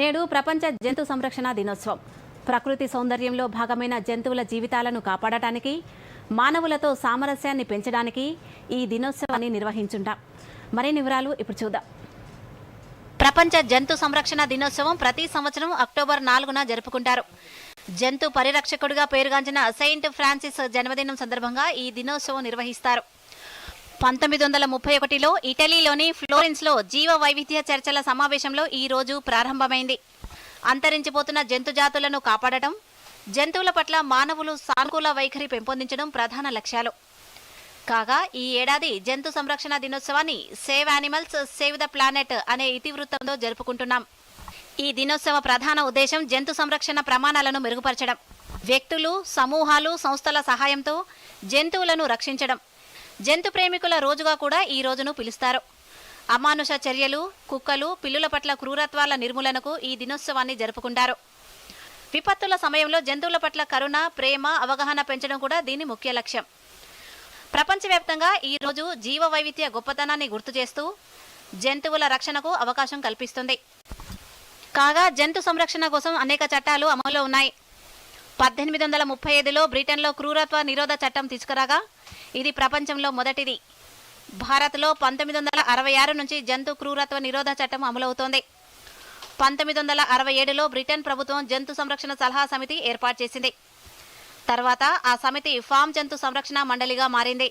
నేడు ప్రపంచ జంతు సంరక్షణ దినోత్సవం. ప్రకృతి సౌందర్యంలో భాగమైన జంతువుల జీవితాలను కాపాడటానికి మానవులతో సామరస్యాన్ని పెంచడానికి ఈ దినోత్సవాన్ని నిర్వహించుంటాం. మరిన్ని వివరాలు ఇప్పుడు చూద్దాం. ప్రపంచ జంతు సంరక్షణ దినోత్సవం ప్రతి సంవత్సరం అక్టోబర్ నాలుగున జరుపుకుంటారు. జంతు పరిరక్షకుడిగా పేరుగాంచిన సెయింట్ ఫ్రాన్సిస్ జన్మదినం సందర్భంగా ఈ దినోత్సవం నిర్వహిస్తారు. పంతొమ్మిది వందల ముప్పై ఒకటిలో ఇటలీలోని ఫ్లోరెన్స్లో జీవ వైవిధ్య చర్చల సమావేశంలో ఈ రోజు ప్రారంభమైంది. అంతరించిపోతున్న జంతు జాతులను కాపాడటం జంతువుల పట్ల మానవులు సానుకూల వైఖరి పెంపొందించడం ప్రధాన లక్ష్యాలు. కాగా ఈ ఏడాది జంతు సంరక్షణ దినోత్సవాన్ని save animals save the planet అనే ఇతివృత్తంతో జరుపుకుంటున్నాం. ఈ దినోత్సవ ప్రధాన ఉద్దేశం జంతు సంరక్షణ ప్రమాణాలను మెరుగుపరచడం వ్యక్తులు సమూహాలు సంస్థల సహాయంతో జంతువులను రక్షించడం. జంతు ప్రేమికుల రోజుగా కూడా ఈ రోజును పిలుస్తారు. అమానుష చర్యలు కుక్కలు పిల్లుల పట్ల క్రూరత్వాల నిర్మూలనకు ఈ దినోత్సవాన్ని జరుపుకుంటారు. విపత్తుల సమయంలో జంతువుల పట్ల కరుణ ప్రేమ అవగాహన పెంచడం కూడా దీని ముఖ్య లక్ష్యం. ప్రపంచవ్యాప్తంగా ఈరోజు జీవ వైవిధ్య గొప్పతనాన్ని గుర్తు చేస్తూ జంతువుల రక్షణకు అవకాశం కల్పిస్తుంది. కాగా జంతు సంరక్షణ కోసం అనేక చట్టాలు అమలులో ఉన్నాయి. పద్దెనిమిది వందల ముప్పై ఐదులో బ్రిటన్లో క్రూరత్వ నిరోధ చట్టం తీసుకురాగా ఇది ప్రపంచంలో మొదటిది. భారత్లో పంతొమ్మిది వందల అరవై ఆరు నుంచి జంతు క్రూరత్వ నిరోధ చట్టం అమలవుతోంది. పంతొమ్మిది వందల అరవై ఏడులో బ్రిటన్ ప్రభుత్వం జంతు సంరక్షణ సలహా సమితి ఏర్పాటు చేసింది. తర్వాత ఆ సమితి ఫామ్ జంతు సంరక్షణ మండలిగా మారింది.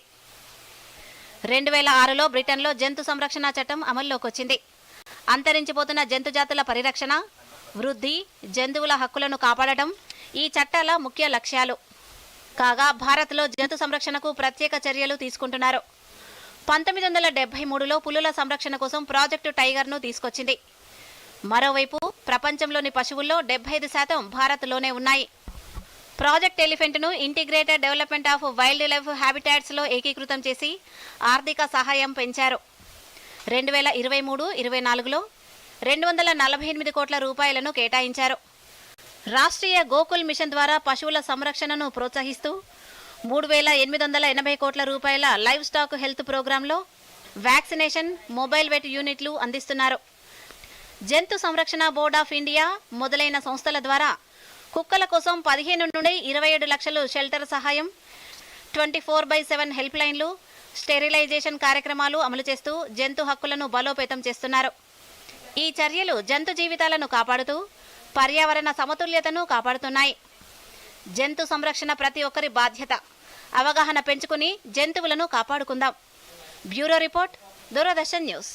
రెండు వేల ఆరులో బ్రిటన్లో జంతు సంరక్షణ చట్టం అమల్లోకి వచ్చింది. అంతరించిపోతున్న జంతు జాతుల పరిరక్షణ వృద్ధి జంతువుల హక్కులను కాపాడటం ఈ చట్టాల ముఖ్య లక్ష్యాలు. కాగా భారత్లో జంతు సంరక్షణకు ప్రత్యేక చర్యలు తీసుకుంటున్నారు. పంతొమ్మిది వందల డెబ్బై మూడులో పులుల సంరక్షణ కోసం ప్రాజెక్టు టైగర్ను తీసుకొచ్చింది. మరోవైపు ప్రపంచంలోని పశువుల్లో డెబ్బై ఐదు శాతం భారత్లోనే ఉన్నాయి. ప్రాజెక్ట్ ఎలిఫెంట్ను integrated development of wildlife హ్యాబిటాట్స్లో ఏకీకృతం చేసి ఆర్థిక సహాయం పెంచారు. రెండు వేల ఇరవై మూడు ఇరవై నాలుగులో రెండు వందల నలభై ఎనిమిది కోట్ల రూపాయలను కేటాయించారు. రాష్ట్రీయ గోకుల్ మిషన్ ద్వారా పశువుల సంరక్షణను ప్రోత్సహిస్తూ మూడు వేల ఎనిమిది వందల ఎనభై కోట్ల రూపాయల లైవ్ స్టాక్ హెల్త్ ప్రోగ్రాంలో వ్యాక్సినేషన్ మొబైల్ వెట్ యూనిట్లు అందిస్తున్నారు. జంతు సంరక్షణ బోర్డ్ ఆఫ్ ఇండియా మొదలైన సంస్థల ద్వారా కుక్కల కోసం పదిహేను నుండి ఇరవై ఏడు లక్షలు షెల్టర్ సహాయం twenty four by seven help లైన్లు స్టెరిలైజేషన్ కార్యక్రమాలు అమలు చేస్తూ జంతు హక్కులను బలోపేతం చేస్తున్నారు. ఈ చర్యలు జంతు జీవితాలను కాపాడుతూ పర్యావరణ సమతుల్యతను కాపాడుతున్నాయి. జంతు సంరక్షణ ప్రతి ఒక్కరి బాధ్యత. అవగాహన పెంచుకుని జంతువులను కాపాడుకుందాం. Bureau report Doordarshan news.